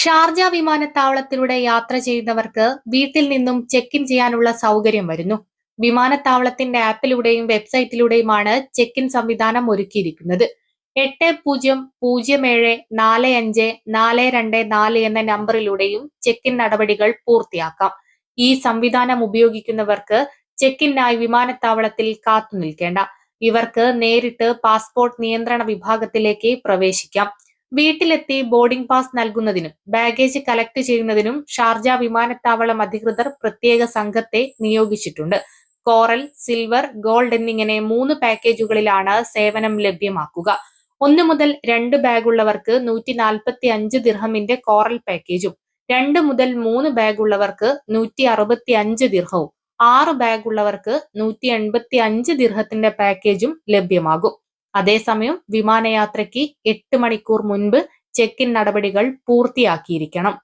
Sharjah വിമാനത്താവളത്തിലൂടെ യാത്ര ചെയ്യുന്നവർക്ക് വീട്ടിൽ നിന്നും ചെക്ക് ഇൻ ചെയ്യാനുള്ള സൗകര്യം വരുന്നു. വിമാനത്താവളത്തിന്റെ ആപ്പിലൂടെയും വെബ്സൈറ്റിലൂടെയുമാണ് ചെക്ക് ഇൻ സംവിധാനം ഒരുക്കിയിരിക്കുന്നത്. എട്ട് പൂജ്യം പൂജ്യം ഏഴ് നാല് അഞ്ച് നാല് രണ്ട് നാല് എന്ന നമ്പറിലൂടെയും ചെക്ക് ഇൻ നടപടികൾ പൂർത്തിയാക്കാം. ഈ സംവിധാനം ഉപയോഗിക്കുന്നവർക്ക് ചെക്ക് ഇന്നായി വിമാനത്താവളത്തിൽ കാത്തു നിൽക്കേണ്ട ഇവർക്ക് നേരിട്ട് പാസ്പോർട്ട് നിയന്ത്രണ വിഭാഗത്തിലേക്ക് പ്രവേശിക്കാം. വീട്ടിലെത്തി ബോർഡിംഗ് പാസ് നൽകുന്നതിനും ബാഗേജ് കളക്ട് ചെയ്യുന്നതിനും ഷാർജ വിമാനത്താവളം അധികൃതർ പ്രത്യേക സംഘത്തെ നിയോഗിച്ചിട്ടുണ്ട്. കോറൽ സിൽവർ ഗോൾഡ് എന്നിങ്ങനെ മൂന്ന് പാക്കേജുകളിലാണ് സേവനം ലഭ്യമാക്കുക. ഒന്ന് മുതൽ രണ്ട് ബാഗുള്ളവർക്ക് നൂറ്റി നാൽപ്പത്തി അഞ്ച് ദിർഹമിന്റെ കോറൽ പാക്കേജും രണ്ട് മുതൽ മൂന്ന് ബാഗുള്ളവർക്ക് നൂറ്റി അറുപത്തി അഞ്ച് ദിർഹവും ആറ് ബാഗുള്ളവർക്ക് നൂറ്റി എൺപത്തി അഞ്ച് ദിർഹത്തിന്റെ പാക്കേജും ലഭ്യമാകും. അതേസമയം വിമാനയാത്രയ്ക്ക് എട്ട് മണിക്കൂർ മുൻപ് ചെക്ക് ഇൻ നടപടികൾ പൂർത്തിയാക്കിയിരിക്കണം.